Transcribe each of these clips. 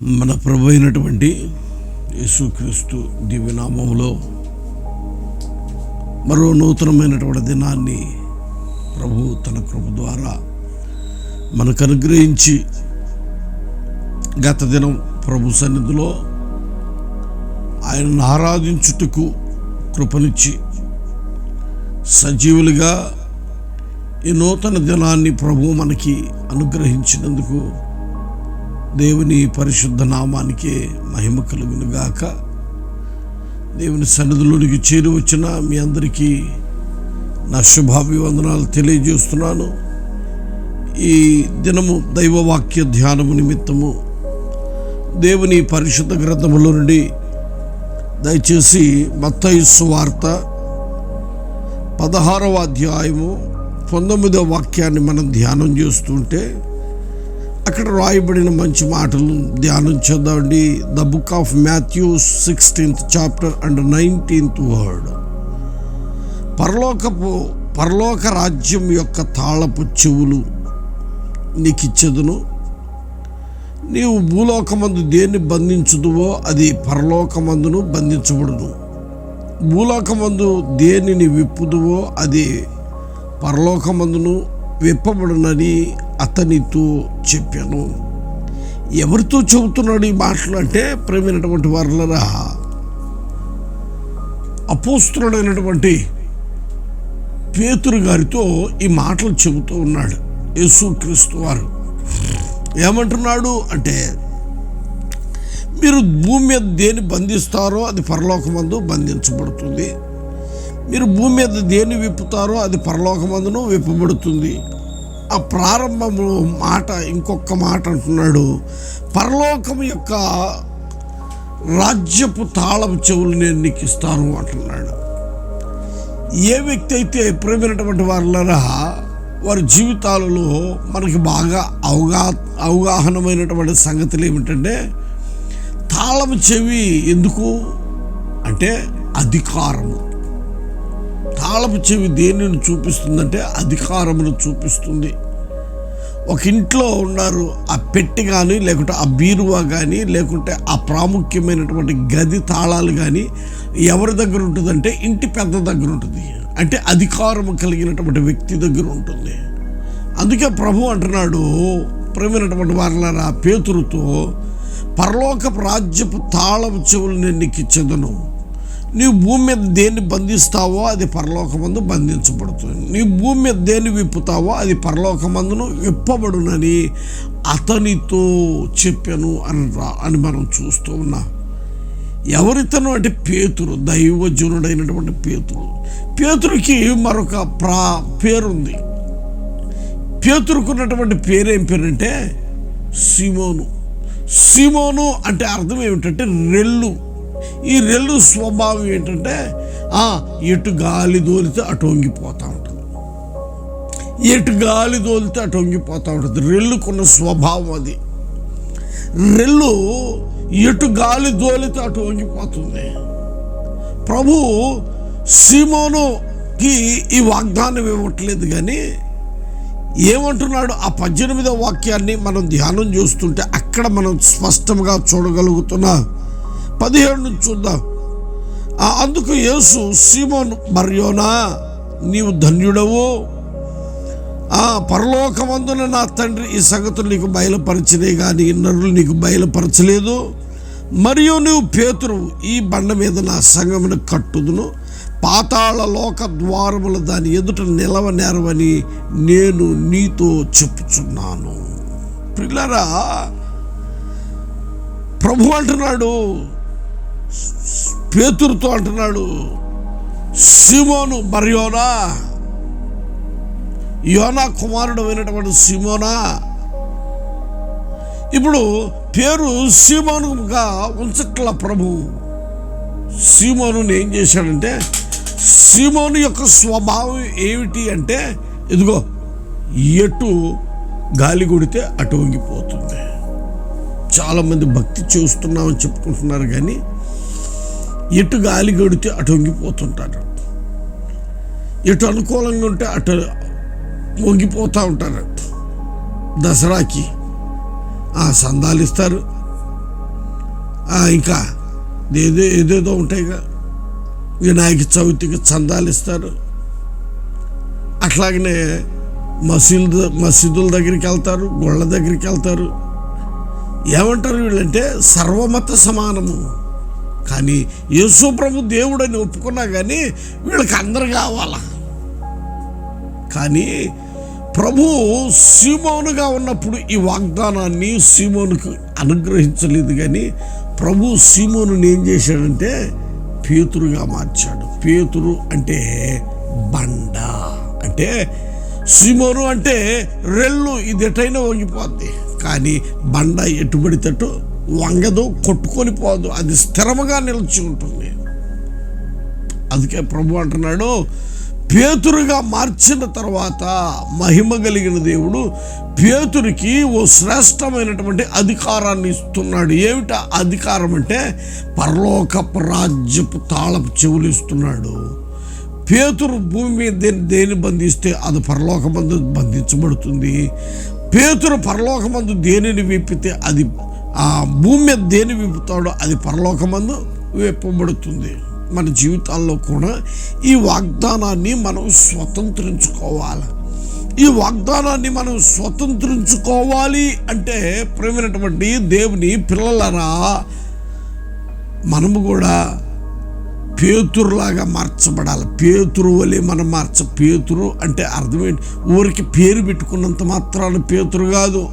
మన ప్రభు అయినటువంటి యేసుక్రీస్తు దివ్యనామంలో మరో నూతనమైనటువంటి దినాన్ని ప్రభు తన కృప ద్వారా మనకు అనుగ్రహించి గత దినం ప్రభు సన్నిధిలో ఆయనను ఆరాధించుటకు కృపనిచ్చి సజీవులుగా ఈ నూతన దినాన్ని ప్రభు మనకి అనుగ్రహించినందుకు దేవుని పరిశుద్ధ నామానికే మహిమ కలుగును గాక దేవుని సన్నిధిలోనికి చేరి వచ్చిన మీ అందరికీ నా శుభాభివందనాలు తెలియజేస్తున్నాను. ఈ దినము దైవవాక్య ధ్యానము నిమిత్తము దేవుని పరిశుద్ధ గ్రంథములో నుండి దయచేసి మత్తయి సువార్త పదహారవ అధ్యాయము పంతొమ్మిదవ వాక్యాన్ని మనం ధ్యానం చేస్తుంటే అక్కడ రాయబడిన మంచి మాటలు ధ్యానం చేద్దామండి. The book of Matthew sixteenth chapter and nineteenth word పరలోకపు పరలోక రాజ్యం యొక్క తాళపు చెవులు నీకు ఇచ్చేదును నీవు భూలోకమందు దేన్ని బంధించుదువో అది పరలోకమందును బంధించబడును. భూలోకమందు దేనిని విప్పుదువో అది పరలోకమందును విప్పబడునని అతనితో చెప్పాను. ఎవరితో చెబుతున్నాడు ఈ మాటలు అంటే ప్రేమైనటువంటి వారులరా? అపోస్తుడైనటువంటి పేతురు గారితో ఈ మాటలు చెబుతూ ఉన్నాడు. యేసుక్రీస్తు వారు. ఏమంటున్నాడు అంటే మీరు భూమి మీద దేని బంధిస్తారో అది పరలోకమందు బంధించబడుతుంది. మీరు భూమి మీద దేన్ని విప్పుతారో అది పరలోకమందును విప్పబడుతుంది. ఆ ప్రారంభంలో మాట ఇంకొక మాట అంటున్నాడు. పరలోకం యొక్క రాజ్యపు తాళం చెవులు నేను నీకు ఇస్తాను అంటున్నాడు. ఏ వ్యక్తి అయితే ప్రేమైనటువంటి వారులరా వారి జీవితాలలో మనకి బాగా అవగా అవగాహనమైనటువంటి సంగతులు ఏమిటంటే తాళం చెవి ఎందుకు అంటే అధికారము. తాళపు చెవి దేనిని చూపిస్తుందంటే అధికారమును చూపిస్తుంది. ఒక ఇంట్లో ఉన్నారు ఆ పెట్టి కానీ లేకుంటే ఆ బీరువా కానీ లేకుంటే ఆ ప్రాముఖ్యమైనటువంటి గది తాళాలు కానీ ఎవరి దగ్గర ఉంటుందంటే ఇంటి పెద్ద దగ్గర ఉంటుంది. అంటే అధికారం కలిగినటువంటి వ్యక్తి దగ్గర ఉంటుంది. అందుకే ప్రభు అంటున్నాడు ప్రేమైనటువంటి వారిలారా పేతురుతో పరలోకపు రాజ్యపు తాళపు చెవులు నేను నీకు ఇచ్చేదను. నీవు భూమి మీద దేన్ని బంధిస్తావో అది పరలోకమందు బంధించబడుతుంది. నీ భూమి మీద దేన్ని విప్పుతావో అది పరలోకమందును విప్పబడునని అతనితో చెప్పాను అని రా అని మనం చూస్తూ ఉన్నాం. ఎవరితను అంటే పేతురు దైవజనుడైనటువంటి పేతురు. పేతురుకి మరొక ప్రా పేరుంది. పేతురుకున్నటువంటి పేరేం పేరంటే సిమోను. సిమోను అంటే అర్థం ఏమిటంటే రెల్లు. ఈ రెల్లు స్వభావం ఏంటంటే ఆ, ఎటు గాలి దోలితే అటు వంగిపోతూ ఉంటుంది. ఎటు గాలి దోలితే అటు వంగిపోతూ ఉంటుంది. రెల్లుకున్న స్వభావం అది. రెల్లు ఎటు గాలి దోలితే అటు వంగిపోతుంది. ప్రభు సీమోనుకి ఈ వాగ్దానం ఇవ్వట్లేదు కానీ ఏమంటున్నాడు? ఆ పద్దెనిమిదవ వాక్యాన్ని మనం ధ్యానం చూస్తుంటే అక్కడ మనం స్పష్టంగా చూడగలుగుతున్నా. పదిహేడు నుంచి చూద్దాం. అందుకు యేసు సీమోన్ మర్యోనా నీవు ధన్యుడవు. ఆ పరలోకమందున నా తండ్రి ఈ సంగతులు నీకు బయలుపరచినే కానీ నరులు నీకు బయలుపరచలేదు. మరియు నువ్వు పేతురు ఈ బండ మీద నా సంగమును కట్టుదును. పాతాళ లోక ద్వారముల దాని ఎదుట నిలవ నేరవని నేను నీతో చెప్పుచున్నాను. పిల్లరా ప్రభు అంటున్నాడు పేతురుతో అంటున్నాడు సిమోను మరియోనా యోనా కుమారుడు అయినటువంటి సిమోనా. ఇప్పుడు పేరు సీమోనుగా ఉంచట్ల ప్రభు. సీమోను ఏం చేశాడంటే సీమోను యొక్క స్వభావం ఏమిటి అంటే ఇదిగో ఎటు గాలి కొడితే అటు వంగిపోతుంది. చాలామంది భక్తి చేస్తున్నామని చెప్పుకుంటున్నారు కానీ ఎటు గాలి కొడితే అటు వంగిపోతుంటారు. ఎటు అనుకూలంగా ఉంటే అటు వంగిపోతూ ఉంటారు. దసరాకి ఆ సందాలు ఇస్తారు. ఇంకా ఏదో ఏదేదో ఉంటాయిగా. వినాయక చవితికి చందాలు ఇస్తారు. అట్లాగనే మసీదు మసీదుల దగ్గరికి వెళ్తారు గుళ్ళ దగ్గరికి వెళ్తారు. ఏమంటారు వీళ్ళంటే సర్వమత సమానము. కానీ యేసు ప్రభు దేవుడని ఒప్పుకున్నా కానీ వీళ్ళకి అందరు కావాలా. కానీ ప్రభు సీమోనుగా ఉన్నప్పుడు ఈ వాగ్దానాన్ని సీమోనుకు అనుగ్రహించలేదు కానీ ప్రభు సీమోనుని ఏం చేశాడంటే పేతురుగా మార్చాడు. పేతురు అంటే బండ అంటే సీమోను అంటే రెళ్ళు ఇది ఎటైనా వంగిపోద్ది. కానీ బండ ఎటుబడితట్టు వంగదు కొట్టుకొని పోదు. అది స్థిరముగా నిలిచి ఉంటుంది. అందుకే ప్రభు అంటున్నాడు పేతురుగా మార్చిన తర్వాత మహిమ కలిగిన దేవుడు పేతురికి ఓ శ్రేష్టమైనటువంటి అధికారాన్ని ఇస్తున్నాడు. ఏమిట అధికారం అంటే పరలోకపు రాజ్యపు తాళపు చెవులు ఇస్తున్నాడు. పేతురు భూమి మీద దేని దేని బంధిస్తే అది పరలోకమందు బంధించబడుతుంది. పేతురు పరలోకమందు దేనిని విప్పితే అది ఆ భూమి మీద దేని విప్పుతాడో అది పరలోకమందు విప్పబడుతుంది. మన జీవితాల్లో కూడా ఈ వాగ్దానాన్ని మనం స్వతంత్రించుకోవాలి. ఈ వాగ్దానాన్ని మనం స్వతంత్రించుకోవాలి అంటే ప్రేమైనటువంటి దేవుని పిల్లలరా మనము కూడా పేతురులాగా మార్చబడాలి. పేతురు వలె మనం మార్చ పేతురు అంటే అర్థం ఏంటి? ఊరికి పేరు పెట్టుకున్నంత మాత్రాన పేతురు కాదు.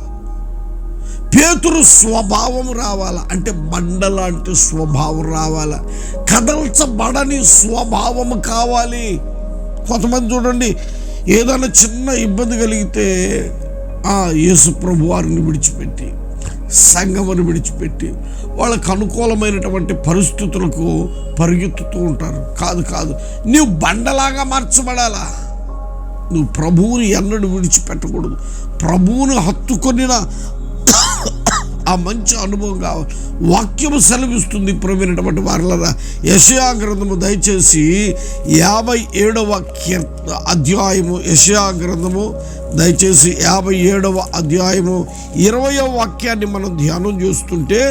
పేతురు స్వభావం రావాల? అంటే బండలాంటి స్వభావం రావాల? కదల్చబడని స్వభావం కావాలి. కొంతమంది చూడండి ఏదైనా చిన్న ఇబ్బంది కలిగితే ఆ యేసు ప్రభు వారిని విడిచిపెట్టి సంఘమును విడిచిపెట్టి వాళ్ళకు అనుకూలమైనటువంటి పరిస్థితులకు పరిగెత్తుతూ ఉంటారు. కాదు కాదు. నీవు బండలాగా మార్చబడాలా? నువ్వు ప్రభువుని ఎన్నడూ విడిచిపెట్టకూడదు. ప్రభువుని హత్తుకొనిన ఆ మంచి అనుభవం కావాలి వాక్యము సెలవిస్తుంది ప్రవీణటువంటి వారిలరా. యశయా గ్రంథము దయచేసి యాభై ఏడవ కీర్త అధ్యాయము యశయా గ్రంథము దయచేసి యాభై ఏడవ అధ్యాయము ఇరవయో వాక్యాన్ని మనం ధ్యానం చేస్తుంటే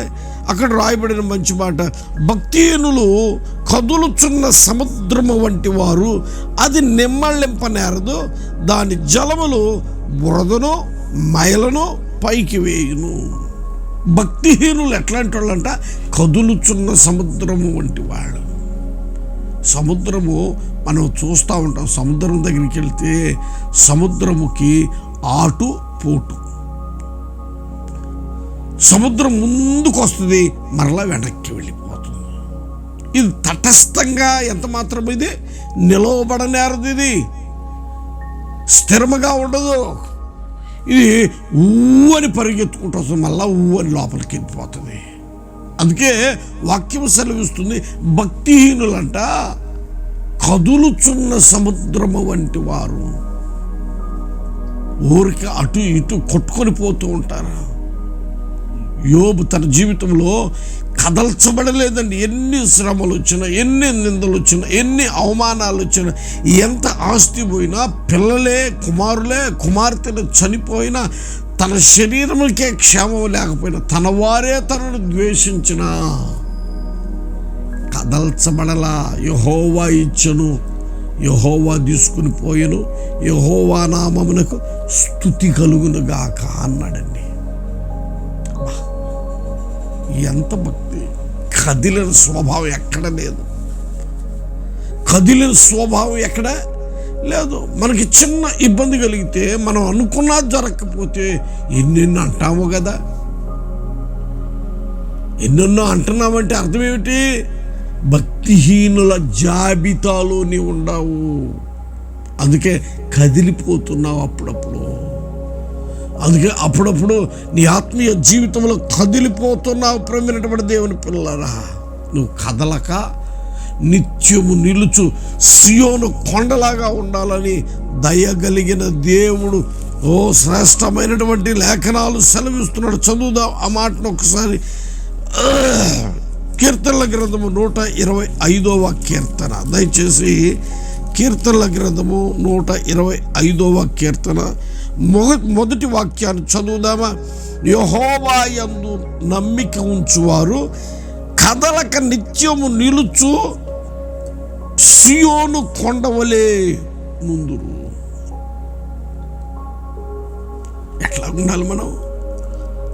అక్కడ రాయబడిన మంచి మాట భక్తిహీనులు కదులుచున్న సముద్రము వంటి వారు అది నిమ్మళ్ళింపనేరదు దాని జలములు బురదను మైలను పైకి వేయును. భక్తిహీనులు ఎట్లాంటి వాళ్ళంట కదులుచున్న సముద్రము వంటి వాళ్ళు. సముద్రము మనం చూస్తూ ఉంటాం. సముద్రం దగ్గరికి వెళ్తే సముద్రముకి ఆటు పోటు. సముద్రం ముందుకు వస్తుంది మరలా వెనక్కి వెళ్ళిపోతుంది. ఇది తటస్థంగా ఎంత మాత్రం ఇది? నిలవబడనేరదు ఇది. స్థిరముగా ఉండదు. ఇది ఊ అని పరిగెత్తుకుంటూ వస్తుంది. మళ్ళా ఊ అని లోపలికి వెళ్ళిపోతుంది. అందుకే వాక్యం సెలవిస్తుంది భక్తిహీనులంట కదులుచున్న సముద్రము వంటి వారు. ఊరికి అటు ఇటు కొట్టుకొని పోతూ ఉంటారు. యోబు తన జీవితంలో కదల్చబడలేదండి. ఎన్ని శ్రమలు వచ్చినా ఎన్ని నిందలు వచ్చినా ఎన్ని అవమానాలు వచ్చినా ఎంత ఆస్తి పోయినా పిల్లలే కుమారులే కుమార్తెలు చనిపోయినా తన శరీరంకే క్షేమం లేకపోయినా తన వారే తనను ద్వేషించిన కదల్చబడలా. యహోవా ఇచ్చను యహోవా తీసుకుని పోయెను యహోవా నామమునకు స్థుతి కలుగునుగాక అన్నాడండి. ఎంత భక్తి. కదిలిన స్వభావం ఎక్కడ లేదు. కదిలిన స్వభావం ఎక్కడ లేదు. మనకి చిన్న ఇబ్బంది కలిగితే మనం అనుకున్నా జరగకపోతే ఎన్నెన్నో అంటాము కదా. ఎన్నెన్నో అంటున్నామంటే అర్థం ఏమిటి? భక్తిహీనుల జాబితాలో నీవు ఉండవు. అందుకే కదిలిపోతున్నావు అప్పుడప్పుడు. అందుకే అప్పుడప్పుడు నీ ఆత్మీయ జీవితంలో కదిలిపోతున్నావు ప్రమినటువంటి దేవుని పిల్లరా. నువ్వు కదలక నిత్యము నిలుచు సియోను కొండలాగా ఉండాలని దయగలిగిన దేవుడు. ఓ శ్రేష్టమైనటువంటి లేఖనాలు సెలవిస్తున్నాడు. చదువుదాం ఆ మాటను ఒకసారి. కీర్తనల గ్రంథము నూట ఇరవై ఐదవ కీర్తన. దయచేసి కీర్తనల గ్రంథము నూట ఇరవై ఐదవ కీర్తన. మొదటి వాక్యాన్ని చదువుదామా? యహోవాయందు నమ్మిక ఉంచువారు కదలక నిత్యము నిలుచు సియోను కొండవలే ముందురు. ఎట్లా ఉండాలి మనం?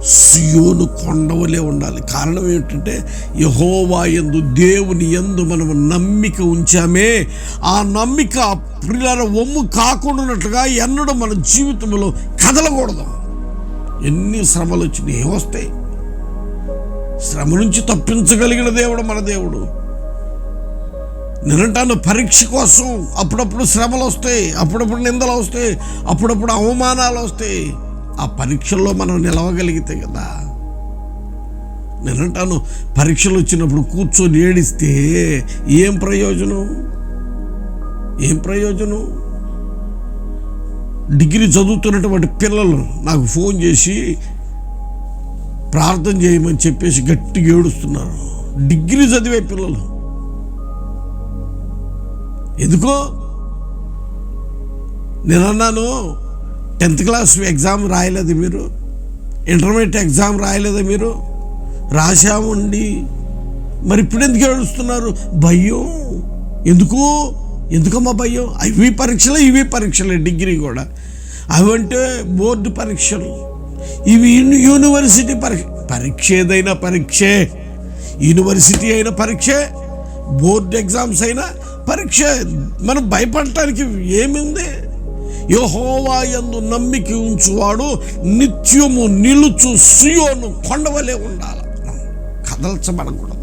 సియోను కొండవలే ఉండాలి. కారణం ఏమిటంటే యహోవా ఎందు దేవుని ఎందు మనం నమ్మిక ఉంచామే. ఆ నమ్మిక పిల్లల ఒమ్ము కాకుండానట్లుగా ఎన్నడూ మన జీవితంలో కదలకూడదు. ఎన్ని శ్రమలు వచ్చినాయి ఏమొస్తాయి శ్రమ నుంచి తప్పించగలిగిన దేవుడు మన దేవుడు. నేనంటాను పరీక్ష కోసం అప్పుడప్పుడు శ్రమలు వస్తాయి అప్పుడప్పుడు నిందలు వస్తాయి అప్పుడప్పుడు అవమానాలు వస్తాయి. ఆ పరీక్షల్లో మనం నిలవగలిగితే కదా. నేనంటాను పరీక్షలు వచ్చినప్పుడు కూర్చొని ఏడిస్తే ఏం ప్రయోజనం? ఏం ప్రయోజనం? డిగ్రీ చదువుతున్నటువంటి పిల్లలు నాకు ఫోన్ చేసి ప్రార్థన చేయమని చెప్పేసి గట్టిగా ఏడుస్తున్నారు. డిగ్రీ చదివే పిల్లలు. ఎందుకో? నేనన్నాను టెన్త్ క్లాస్ ఎగ్జామ్ రాయలేదు మీరు. ఇంటర్మీడియట్ ఎగ్జామ్ రాయలేదా మీరు. రాశామండి మరి ఇప్పుడు ఎందుకు ఏడుస్తున్నారు? భయం ఎందుకు? ఎందుకమ్మా భయం ఇవి పరీక్షలు ఇవి పరీక్షలే డిగ్రీ కూడా. అవంటే బోర్డు పరీక్షలు. ఇవి యూనివర్సిటీ పరీక్ష పరీక్ష ఏదైనా పరీక్షే. యూనివర్సిటీ అయిన పరీక్షే. బోర్డు ఎగ్జామ్స్ అయినా పరీక్ష. మనం భయపడటానికి ఏముంది? యహోవా ఎందు నమ్మిక ఉంచువాడు నిత్యము నిలుచు సుయోను కొండవలే ఉండాలి. కదల్చబడకూడదు.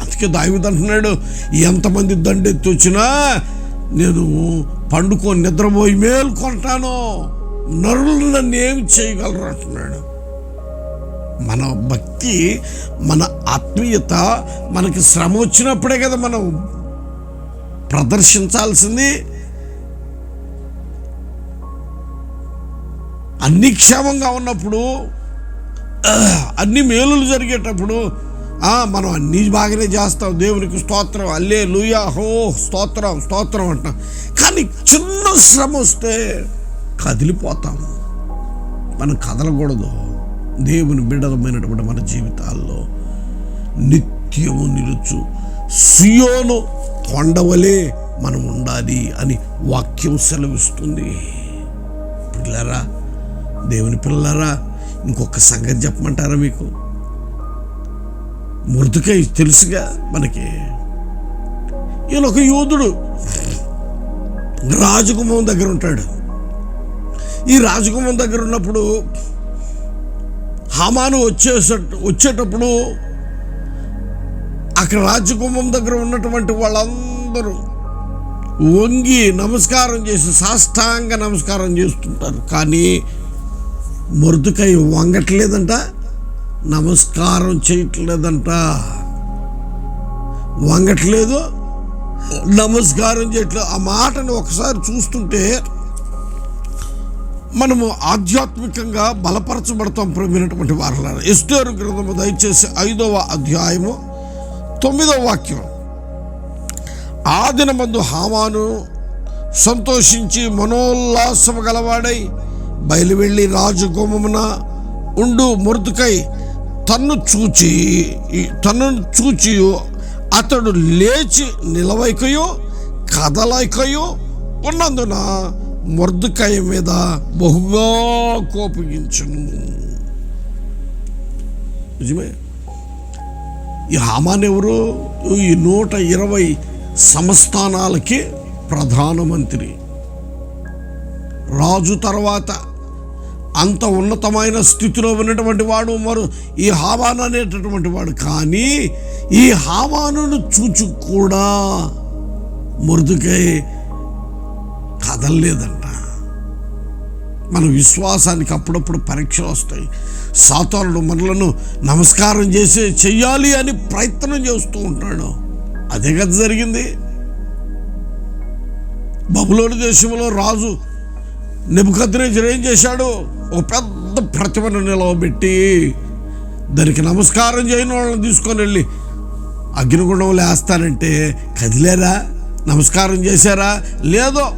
అందుకే దావిది అంటున్నాడు ఎంతమంది దండెత్తి వచ్చినా నేను పండుకొని నిద్రపోయి మేల్కొంటాను. నరులు నన్ను ఏమి చేయగలరు? అంటున్నాడు. మన భక్తి మన ఆత్మీయత మనకి శ్రమ వచ్చినప్పుడే కదా మనం ప్రదర్శించాల్సింది. అన్ని క్షేమంగా ఉన్నప్పుడు అన్ని మేలులు జరిగేటప్పుడు మనం అన్నీ బాగానే చేస్తాం. దేవునికి స్తోత్రం. అల్లే లూయా హో స్తోత్రం స్తోత్రం అంటాం. కానీ చిన్న శ్రమ వస్తే కదిలిపోతాం. మనం కదలకూడదు. దేవుని బిడ్డలమైనటువంటి మన జీవితాల్లో నిత్యము నిలుచు సియోను కొండవలే మనం ఉండాలి అని వాక్యం సెలవిస్తుంది. పిల్లరా దేవుని పిల్లలారా ఇంకొక సంగతి చెప్పమంటారా మీకు? మృదుకై తెలుసుగా మనకి. ఈయన ఒక యోధుడు. రాజకుమం దగ్గర ఉంటాడు. ఈ రాజకుమం దగ్గర ఉన్నప్పుడు హమాను వచ్చేస వచ్చేటప్పుడు అక్కడ రాజకుమం దగ్గర ఉన్నటువంటి వాళ్ళందరూ వంగి నమస్కారం చేసి సాష్టాంగ నమస్కారం చేస్తుంటారు. కానీ మొరుతుకై వంగట్లేదంట నమస్కారం చేయట్లేదంట. వంగట్లేదు నమస్కారం చేయట్లేదు ఆ మాటను ఒకసారి చూస్తుంటే మనము ఆధ్యాత్మికంగా బలపరచబడతాం ప్రమినటువంటి వారలారా. ఎస్టేరు గ్రంథము దయచేసి ఐదవ అధ్యాయము తొమ్మిదవ వాక్యం. ఆ దినమందు హామాను సంతోషించి మనోల్లాసము గలవాడై బయలువెళ్ళి రాజు గుమ్మమున ఉండు మృదుకై తన్ను చూచి తన్ను చూచి అతడు లేచి నిలవైకయో కదలైకయో ఉన్నందున మొర్దుకాయ మీద బహుగా కోపగించును. నిజమే? ఈ హామాన్ ఎవరు? ఈ నూట ఇరవై సంస్థానాలకి ప్రధానమంత్రి. రాజు తర్వాత అంత ఉన్నతమైన స్థితిలో ఉన్నటువంటి వాడు మరు ఈ హామాన్ అనేటటువంటి వాడు. కానీ ఈ హామానును చూచు కూడా మృదుకై కదలలేదంట. మన విశ్వాసానికి అప్పుడప్పుడు పరీక్షలు వస్తాయి. సాతానుడు మనలను నమస్కారం చేసి చెయ్యాలి అని ప్రయత్నం చేస్తూ ఉంటాడు. అదే కదా జరిగింది. బబులోని దేశంలో రాజు నెబుకద్రేజర్ ఏం చేశాడు? ఒక పెద్ద ప్రతిమను నిలవబెట్టి దానికి నమస్కారం చేయని వాళ్ళని తీసుకొని వెళ్ళి అగ్నిగుండం లేస్తానంటే కదిలేరా? నమస్కారం చేశారా? లేదో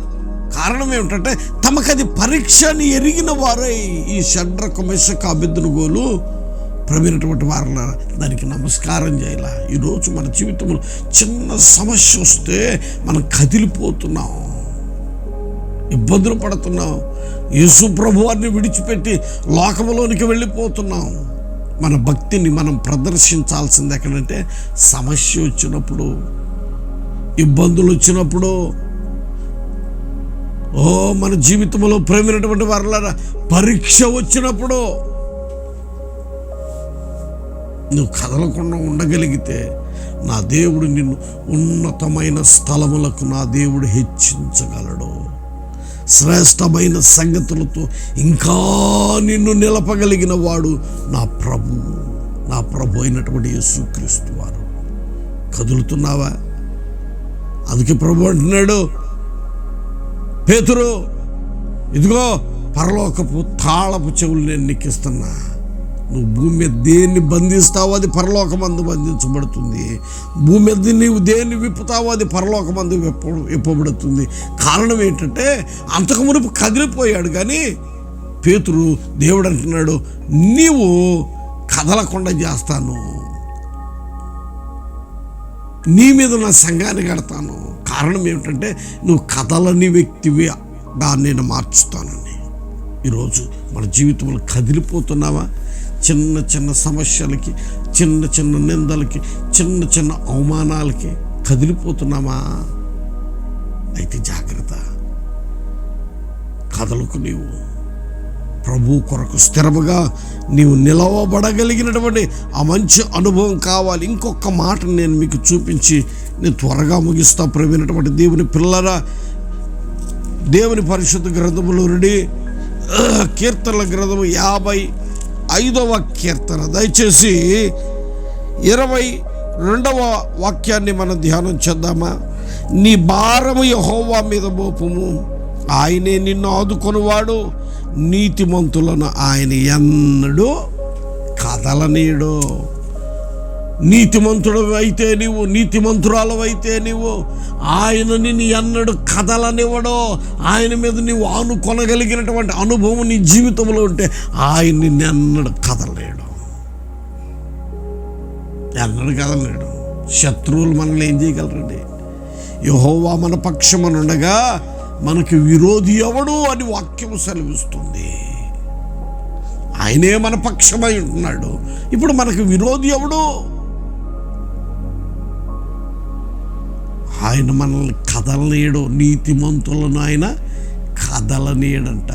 కారణం ఏమిటంటే తమకది పరీక్షని ఎరిగిన వారై ఈ షడ్రక మిషక అభిద్రుగోలు ప్రవీణటువంటి వారిన దానికి నమస్కారం చేయాల? ఈరోజు మన జీవితంలో చిన్న సమస్య వస్తే మనం కదిలిపోతున్నాం. ఇబ్బందులు పడుతున్నాం యేసుప్రభు వారిని విడిచిపెట్టి లోకంలోనికి వెళ్ళిపోతున్నాం. మన భక్తిని మనం ప్రదర్శించాల్సింది ఎక్కడంటే సమస్య వచ్చినప్పుడు ఇబ్బందులు వచ్చినప్పుడు. ఓ మన జీవితంలో ప్రేమైనటువంటి వారులారా పరీక్ష వచ్చినప్పుడు. నువ్వు కదలకుండా ఉండగలిగితే నా దేవుడు నిన్ను ఉన్నతమైన స్థలములకు నా దేవుడు హెచ్చించగలడు. శ్రేష్టమైన సంగతులతో ఇంకా నిన్ను నిలపగలిగిన వాడు నా ప్రభు నా ప్రభు అయినటువంటి యేసుక్రీస్తు వారు. కదులుతున్నావా? అందుకే ప్రభు అంటున్నాడు పేతురు ఇదిగో పరలోకపు తాళపు చెవులు నేను నిక్కిస్తున్నా నువ్వు భూమి మీద దేన్ని బంధిస్తావో అది పరలోకమందు బంధించబడుతుంది. భూమి మీద నీవు దేన్ని విప్పుతావో అది పరలోకమందు విప్ప విప్పబడుతుంది. కారణం ఏంటంటే అంతకు మునుపు కదిలిపోయాడు కానీ పేతురు దేవుడు అంటున్నాడు నీవు కదలకుండా చేస్తాను. నీ మీద నా సంఘాన్ని కడతాను. కారణం ఏమిటంటే నువ్వు కథలని వ్యక్తివి దాన్ని నేను మార్చుతానని. ఈరోజు మన జీవితంలో కదిలిపోతున్నావా? చిన్న చిన్న సమస్యలకి చిన్న చిన్న నిందలకి చిన్న చిన్న అవమానాలకి కదిలిపోతున్నామా? అయితే జాగ్రత్త. కథలకు నీవు ప్రభు కొరకు స్థిరముగా నీవు నిలవబడగలిగినటువంటి ఆ మంచి అనుభవం కావాలి. ఇంకొక మాట నేను మీకు చూపించి నేను త్వరగా ముగిస్తా. ప్రవీణటువంటి దేవుని పిల్లరా దేవుని పరిశుద్ధ గ్రంథములో నుండి కీర్తనల గ్రంథము యాభై ఐదవ కీర్తన. దయచేసి ఇరవై రెండవ వాక్యాన్ని మనం ధ్యానం చేద్దామా? నీ భారము యహోవా మీద మోపము. ఆయనే నిన్ను ఆదుకొనివాడు. నీతిమంతులను ఆయన ఎన్నడూ కదలనీయడు. నీతిమంతుడు అయితే నీవు నీతిమంతురాలు అయితే నీవు. ఆయన నిన్ను ఎన్నడు కదలనివ్వడో ఆయన మీద నీవు ఆనుకొనగలిగినటువంటి అనుభవం నీ జీవితంలో ఉంటే ఆయన నిన్ను ఎన్నడు కదలలేడు. ఎన్నడు కదలేడు శత్రువులు మనల్ని ఏం చేయగలరండి? యహోవా మన పక్షమనుండగా మనకి విరోధి ఎవడు అని వాక్యం సెలవిస్తుంది. ఆయనే మన పక్షమై ఉంటున్నాడు ఇప్పుడు మనకు విరోధి ఎవడు? ఆయన మనల్ని కదలనీయడు నీతిమంతులను ఆయన కదలనీయడంట.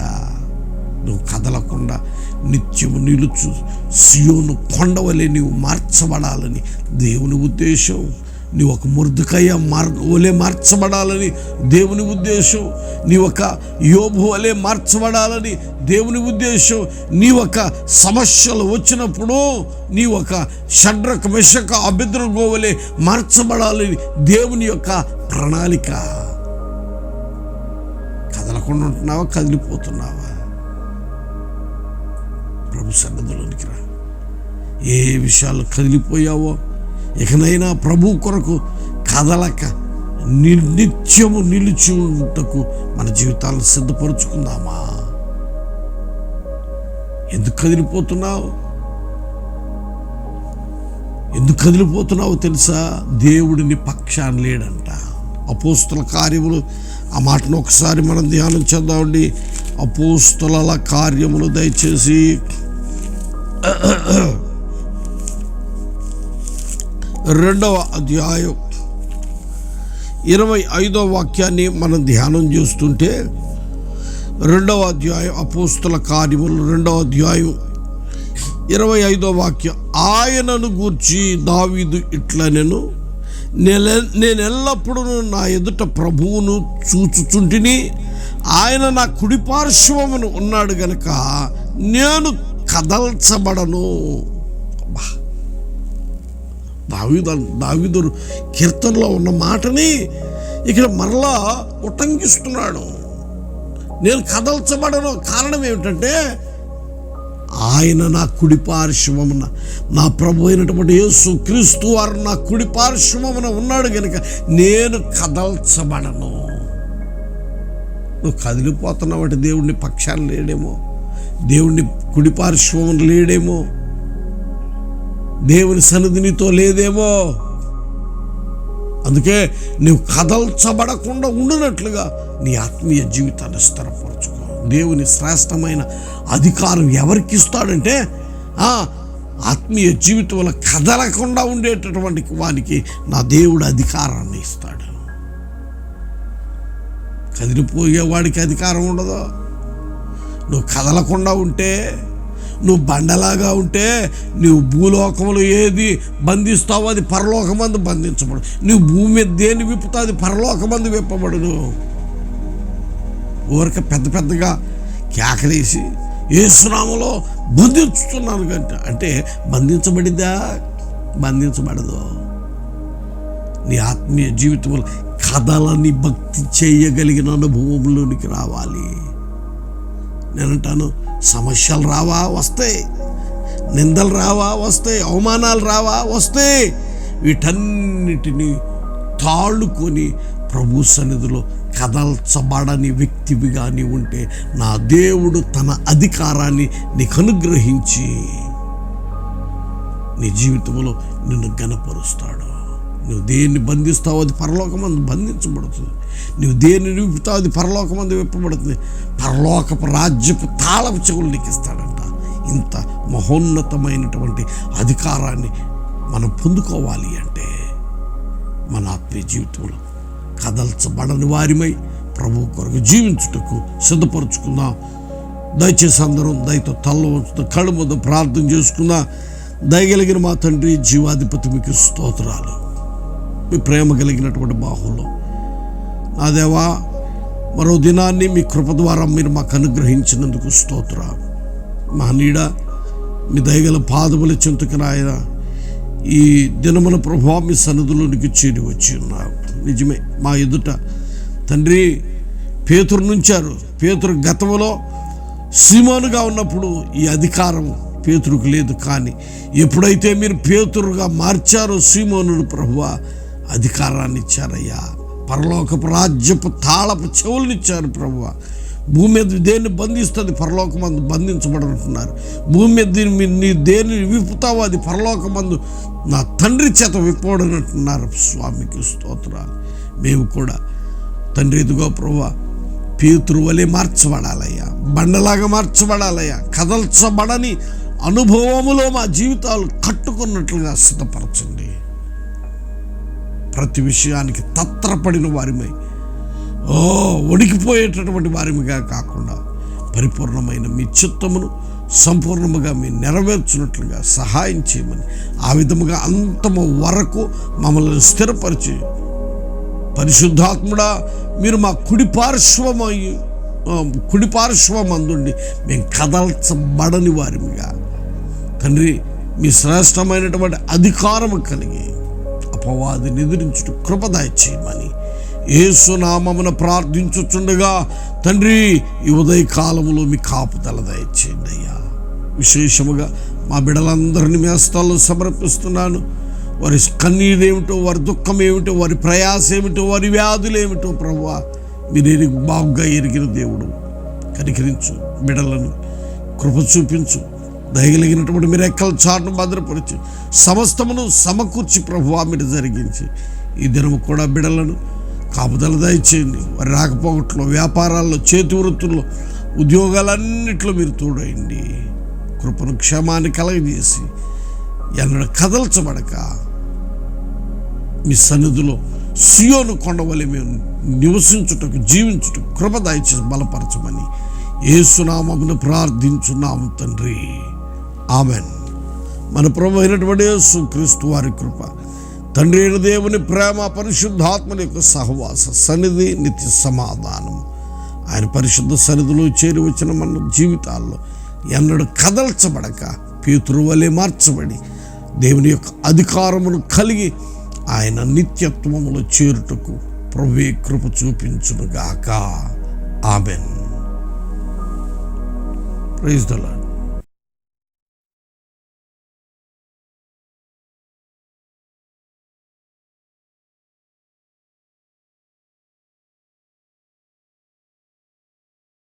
నువ్వు కదలకుండా నిత్యము నిలుచు సియోను కొండవలే నీవు మార్చబడాలని దేవుని ఉద్దేశం. నీ ఒక మురుదుకయ్య మార్ వలె మార్చబడాలని దేవుని ఉద్దేశం. నీ ఒక యోబు వలె మార్చబడాలని దేవుని ఉద్దేశం. నీ ఒక సమస్యలు వచ్చినప్పుడు నీ ఒక షడ్రక మిషక అభిద్రగోవలే మార్చబడాలని దేవుని యొక్క ప్రణాళిక. కదలకుండా ఉంటున్నావా? కదిలిపోతున్నావా? ప్రభు సన్నదులోనికి రా. ఏ విషయాలు కదిలిపోయావో ఇకనైనా ప్రభు కొరకు కదలక ని- నిత్యము నిలిచి ఉంటకు మన జీవితాలను సిద్ధపరుచుకుందామా? ఎందుకు కదిలిపోతున్నావు? ఎందుకు కదిలిపోతున్నావో తెలుసా? దేవుడిని పక్షాన లేడంట. అపోస్తుల కార్యములు ఆ మాటను ఒకసారి మనం ధ్యానం చేద్దామండి. అపోస్తుల కార్యములు దయచేసి రెండవ అధ్యాయం ఇరవై ఐదవ వాక్యాన్ని మనం ధ్యానం చేస్తుంటే రెండవ అధ్యాయం అపోస్తుల కార్యములు రెండవ అధ్యాయం ఇరవై ఐదో వాక్యం ఆయనను గూర్చి దావీదు ఇట్లా నేను నేను ఎల్లప్పుడూ నా ఎదుట ప్రభువును చూచుచుంటిని ఆయన నా కుడిపార్శ్వమును ఉన్నాడు గనక నేను కదల్చబడను అబ్బా. దావీద దావీదు కీర్తనలో ఉన్న మాటని ఇక్కడ మరలా ఉటంకిస్తున్నాడు. నేను కదల్చబడను. కారణం ఏమిటంటే ఆయన నా కుడి పార్శ్వమున నా ప్రభు అయినటువంటి యేసు క్రీస్తు వారు నా కుడి పార్శ్వమున ఉన్నాడు గనుక నేను కదల్చబడను. నువ్వు కదిలిపోతున్నావు అంటే దేవుడిని పక్షాలు లేడేమో దేవుడిని కుడి పార్శ్వమున లేడేమో దేవుని సన్నిధి నీతో లేదేమో. అందుకే నువ్వు కదల్చబడకుండా ఉండినట్లుగా నీ ఆత్మీయ జీవితాన్ని స్థిరపరచుకో. దేవుని శ్రేష్టమైన అధికారం ఎవరికి ఇస్తాడంటే ఆత్మీయ జీవితంలో కదలకుండా ఉండేటటువంటి వానికి నా దేవుడు అధికారాన్ని ఇస్తాడు. కదిలిపోయేవాడికి అధికారం ఉండదు. నువ్వు కదలకుండా ఉంటే నువ్వు బండలాగా ఉంటే నువ్వు భూలోకములు ఏది బంధిస్తావో అది పరలోకమందు బంధించబడు. నువ్వు భూమి మీద దేన్ని విప్పుతావు అది పరలోకమందు విప్పబడును. ఊరిక పెద్ద పెద్దగా కేకలేసి ఏసునామలో బంధించుతున్నాను కంట అంటే బంధించబడిందా? బంధించబడదు. నీ ఆత్మీయ జీవితంలో కథలని భక్తి చేయగలిగిన అనుభవంలోనికి రావాలి. నేనంటాను సమస్యలు రావా వస్తాయి నిందలు రావా వస్తాయి అవమానాలు రావా వస్తాయి వీటన్నిటినీ తాళుకొని ప్రభు సన్నిధిలో కదల్చబడని వ్యక్తివిగా ఉంటే నా దేవుడు తన అధికారాన్ని నీకు అనుగ్రహించి నీ జీవితంలో నిన్ను గనపరుస్తాడు నువ్వు దేన్ని బంధిస్తావో అది పరలోకమందు బంధించబడుతుంది. నువ్వు దేన్ని విప్పుతావు అది పరలోకమందు విప్పబడుతుంది. పరలోకపు రాజ్యపు తాళపు చెవులు నీకు ఇస్తాడంట. ఇంత మహోన్నతమైనటువంటి అధికారాన్ని మనం పొందుకోవాలి అంటే మన ఆత్మీయ జీవితంలో కదల్చబడని వారిమై ప్రభు కొరకు జీవించుటకు సిద్ధపరచుకుందాం. దయచేసి అందరం దయతో తల్ల ఉంచుతూ కళ్ళు ముందు ప్రార్థన చేసుకుందాం. దయగలిగిన మా తండ్రి జీవాధిపతి మీకు స్తోత్రాలు. మీ ప్రేమ కలిగినటువంటి బాహులో నా దేవా మరో దినాన్ని మీ కృప ద్వారా మీరు మాకు అనుగ్రహించినందుకు స్తోత్ర. మా నీడ మీ దయగల పాదముల చెంతకు నాయన ఈ దినముల ప్రభావ మీ సన్నిధిలోనికి చేరి వచ్చి ఉన్నారు. నిజమే మా ఎదుట తండ్రి పేతురు నుంచారు. పేతురు గతంలో సీమానుగా ఉన్నప్పుడు ఈ అధికారం పేతురుకు లేదు. కానీ ఎప్పుడైతే మీరు పేతురుగా మార్చారో సీమోనుడు ప్రభువ అధికారాన్ని ఇచ్చారయ్యా. పరలోకపు రాజ్యపు తాళపు చెవులనిచ్చారు ప్రభువ. భూమి మీద దేన్ని బంధిస్తుంది? పరలోకమందు బంధించబడంటున్నారు భూమి మీద దీన్ని నీ దేన్ని విప్పుతావో అది పరలోకమందు నా తండ్రి చేత విప్పబడినట్టున్నారు స్వామికి స్తోత్రాలు. మేము కూడా తండ్రి ఇదిగో ప్రభు పీతృవలే వలె మార్చబడాలయ్యా. బండలాగా మార్చబడాలయ్యా. కదల్చబడని అనుభవములో మా జీవితాలు కట్టుకున్నట్లుగా సిద్ధపరచండి. ప్రతి విషయానికి తత్రపడిన వారిమై. ఓ వణికిపోయేటటువంటి వారిమిగా కాకుండా పరిపూర్ణమైన మీ చిత్తమును సంపూర్ణముగా మీరు నెరవేర్చినట్లుగా సహాయం చేయమని ఆ విధముగా అంతము వరకు మమ్మల్ని స్థిరపరిచి పరిశుద్ధాత్ముడా మీరు మా కుడిపార్శ్వమై కుడిపార్శ్వమందుండి మేము కదల్చబడని వారిగా తండ్రి మీ శ్రేష్టమైనటువంటి అధికారము కలిగి అపవాదిని ఎదిరించుట కృపదాయ చేయమని. ఏసునామమున ప్రార్థించుచుండగా తండ్రి ఈ ఉదయ కాలంలో మీ కాపుదల దయచేయండి అయ్యా విశేషముగా మా బిడ్డలందరినీ మీ హస్తాల్లో సమర్పిస్తున్నాను. వారి కన్నీరేమిటో వారి దుఃఖం ఏమిటో వారి ప్రయాస ఏమిటో వారి వ్యాధులు ఏమిటో ప్రభా మీరు బాగుగా ఎరిగిన దేవుడు. కనికరించు బిడలను కృప చూపించు. దయగలిగినటువంటి మీరు ఎక్కల చాటును భద్రపరిచి సమస్తమును సమకూర్చి ప్రభువా మీరు జరిగించి ఈ దినము కూడా బిడలను కాపుదల దయచేయండి. వారి రాకపోకట్లో వ్యాపారాల్లో చేతి వృత్తుల్లో ఉద్యోగాలన్నిట్లో మీరు తోడయండి. కృపను క్షేమాన్ని కలగజేసి ఎన్నడ కదల్చబడక మీ సన్నిధిలో సుయోను కొండవలె మేము నివసించుటకు జీవించుటకు కృప దయచేసి బలపరచమని ఏసునామమును ప్రార్థించున్నాము తండ్రి. ఆమెన్. మన ప్రభు అయినటువంటి యేసు క్రీస్తు వారి కృప తండ్రి అయిన దేవుని ప్రేమ పరిశుద్ధాత్మల యొక్క సహవాస సన్నిధి నిత్య సమాధానం. ఆయన పరిశుద్ధ సన్నిధిలో చేరి వచ్చిన మన జీవితాల్లో ఎన్నడూ కదల్చబడక పేతురు వలె మార్చబడి దేవుని యొక్క అధికారమును కలిగి ఆయన నిత్యత్వములో చేరుటకు ప్రభు కృప చూపించునుగాక. ఆమెన్. Praise the